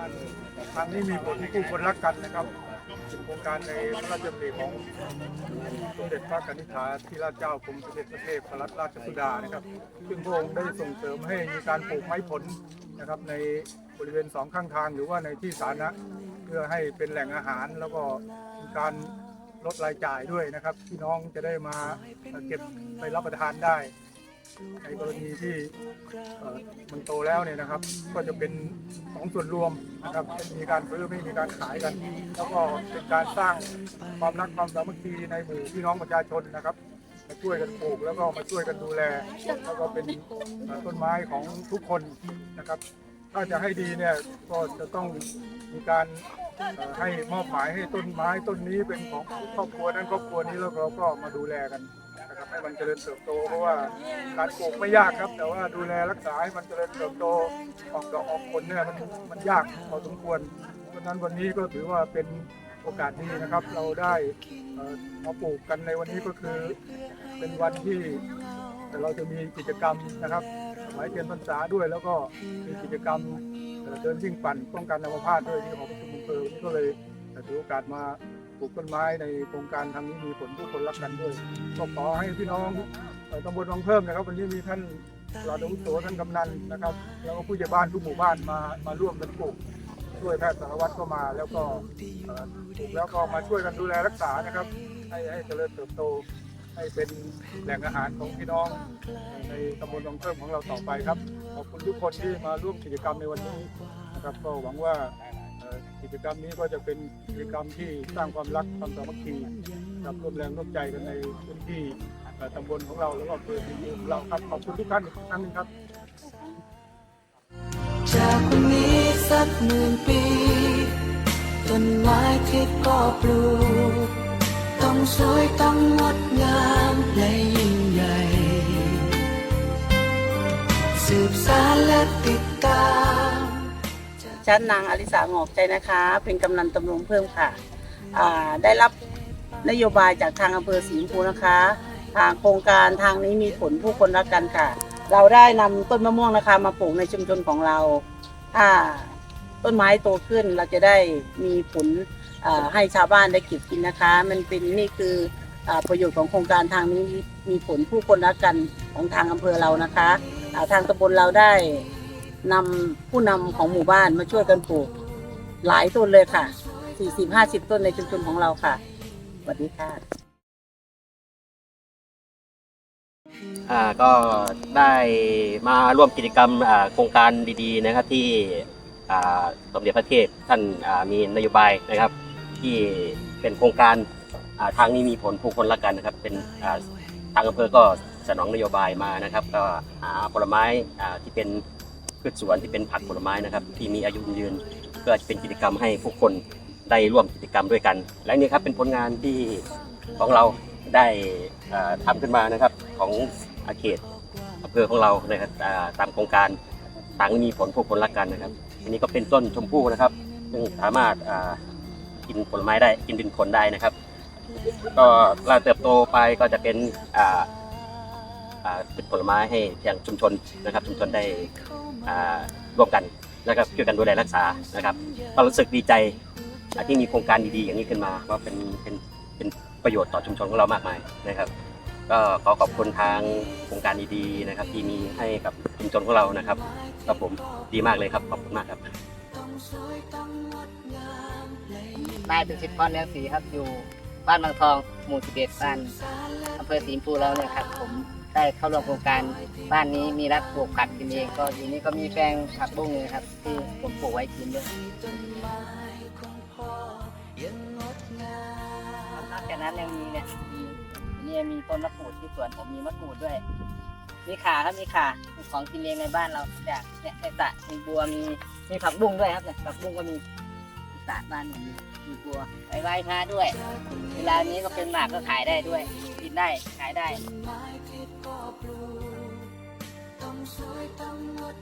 งานครั้งนี้มีผลที่ผู้คนรักกันนะครับโครงการในพระราชดำริของสมเด็จพระกนิษฐาธิราชเจ้ากรมสมเด็จพระเทพรัตนราชสุดานะครับ ซึ่งพระองค์ได้ส่งเสริมให้มีการปลูกไม้ผลนะครับในบริเวณสองข้างทางหรือว่าในที่สาธารณะเพื่อให้เป็นแหล่งอาหารแล้วก็มีการลดรายจ่ายด้วยนะครับพี่น้องจะได้มาเก็บไปรับประทานได้ ในกรณีที่มันโตแล้วเนี่ยนะครับ ก็จะเป็นของส่วนรวมนะครับไม่มีการซื้อไม่มีการขายกัน แล้วก็เป็นการสร้างความรักความสามัคคีในหมู่พี่น้องประชาชนนะครับมาช่วยกันปลูกแล้วก็มาช่วยกันดูแล แล้วก็เป็นต้นไม้ของทุกคนนะครับ ถ้าจะให้ดีเนี่ยก็จะต้องมีการให้มอบหมายให้ต้นไม้ต้นนี้เป็นของครอบครัวนั้นครอบครัวนี้แล้วเราก็มาดูแลกัน นะครับให้มันเจริญเติบโตเพราะว่าการปลูกไม่ยากครับ แต่ว่าดูแลรักษาให้มันเจริญเติบโตออกดอกออกผลเนี่ยมันมันยากพอสมควรเพราะนั้นวันนี้ก็ถือว่าเป็นโอกาสดีนะครับ เราได้มาปลูกกันในวันนี้ก็คือ เป็นวันที่เราจะมีกิจกรรมนะครับหมายเทียนพรรษาด้วย แล้วก็มีกิจกรรมเดินวิ่งปั่นป้องกันอัมพาตด้วยที่หอประชุมอำเภอนี่ก็เลยถือโอกาสมา ปลูกต้นไม้ในโครงการทางนี้มีผลผู้คนรักกันด้วย ก็ขอให้พี่น้องตำบลวังเพิ่มนะครับ วันนี้มีท่านปลัดอาวุโสท่านกำนันนะครับ แล้วก็ผู้ใหญ่บ้านทุกหมู่บ้านมามาร่วมกันปลูกช่วยแพทย์สารวัตรก็มาแล้วก็ปลูกแล้วก็มาช่วยกันดูแลรักษานะครับ ให้ให้เจริญเติบโต ให้เป็นแหล่งอาหารของพี่น้อง ในตำบลวังเพิ่มของเราต่อไปครับขอบคุณทุกคนที่มาร่วมกิจกรรมในวันนี้นะครับก็หวังว่า กิจกรรมนี้ก็จะเป็นกิจกรรมที่สร้างความรักความสามัคคีกับร่วมแรงร่วมใจกันในพื้นที่ตำบลของเราแล้วก็อำเภอที่ของเราครับขอบคุณทุกท่านอีกครั้งหนึงครับ จากวันนี้สักหมื่นปีต้นไม้ที่ก็ปลูกต้องสวยต้องงดงามและยิ่งใหญ่ สืบสานและติดตาม ชั้นนางอลิสางอกใจนะคะ เป็นกำนันตำรวจเพิ่มค่ะอ่าได้รับนโยบายจากทางอำเภอสีชมพูนะคะทางโครงการทางนี้มีผลผู้คนรักกันค่ะ เราได้นำต้นมะม่วงนะคะ มาปลูกในชุมชนของเราถ้าต้นไม้โตขึ้นเราจะได้มีผลอ่าให้ชาวบ้านได้เก็บกินนะคะ มันเป็นนี่คืออาประโยชน์ของโครงการทางนี้มีผลผู้คนรักกันของทางอำเภอเรานะคะอ่าทางตำบลเราได้ นำผู้นำของหมู่บ้านมาช่วยกันปลูกหลายต้นเลยค่ะ 40 50 ต้นในชุมชนของเราค่ะสวัสดีค่ะอ่าก็ได้มาร่วมกิจกรรมอ่าโครงการดีๆนะครับที่อ่าสมเด็จพระเทพท่านอ่ามีนโยบายนะครับ ที่เป็นโครงการอ่าทางนี้มีผลผู้คนละกันนะครับ เป็นอ่าทางอำเภอก็สนองนโยบายมานะครับ ก็หาผลไม้อ่าที่เป็น พืชสวนที่เป็นผักผลไม้นะครับ ที่มีอายุยืนเพื่อเป็นกิจกรรมให้ผู้คนได้ร่วมกิจกรรมด้วยกัน และนี่ครับเป็นผลงานที่ของเราได้อ่าทำขึ้นมานะครับของอาเขตอำเภอของเรานะครับตามโครงการต่างมีผลผู้คนรักกันนะครับอันนี้ก็เป็นต้นชมพู่นะครับซึ่งสามารถกินผลไม้ได้กินเป็นผลได้นะครับ ก็เราเติบโตไปก็จะเป็นอ่าอ่า เป็นผลไม้ให้อย่างชุมชนนะครับ ชุมชนได้อ่าร่วมกันนะครับช่วยกันดูแลรักษานะครับก็รู้สึกดีใจอ่าที่มีโครงการดีๆอย่างนี้ขึ้นมาว่าเป็นเป็นเป็นประโยชน์ต่อชุมชนของเรามากมายนะครับ ก็ขอขอบคุณทางโครงการดีๆนะครับ ที่มีให้กับชุมชนของเรานะครับครับผมดีมากเลยครับขอบคุณมากครับนายเป็นสิทธิ์พรเลี้ยงศรีครับอยู่ บ้านบางทองหมู่11บ้านอำเภอสีมพูเราเนี่ยครับผมได้เข้าร่วมโครงการบ้านนี้มีรักปลูกผักกินเองก็ทีนี้ก็มีแปลงผักบุ้งเลยครับ ที่ผมปลูกไว้กินด้วยนอกจากนั้นยังมีเนี่ยมีเนี่ยมีต้นมะกรูดที่สวนผมมีมะกรูดด้วย มีขาครับมีขาของกินเองในบ้านเราจากเนี่ยในสระมีบัวมีมีผักบุ้งด้วยครับเนี่ยผักบุ้งก็มี สระบ้านผมมีมีบัวไปไหว้พระด้วย เวลานี้ก็เป็นหมากก็ขายได้ด้วย กินได้ขายได้ต้องสวยต้องงด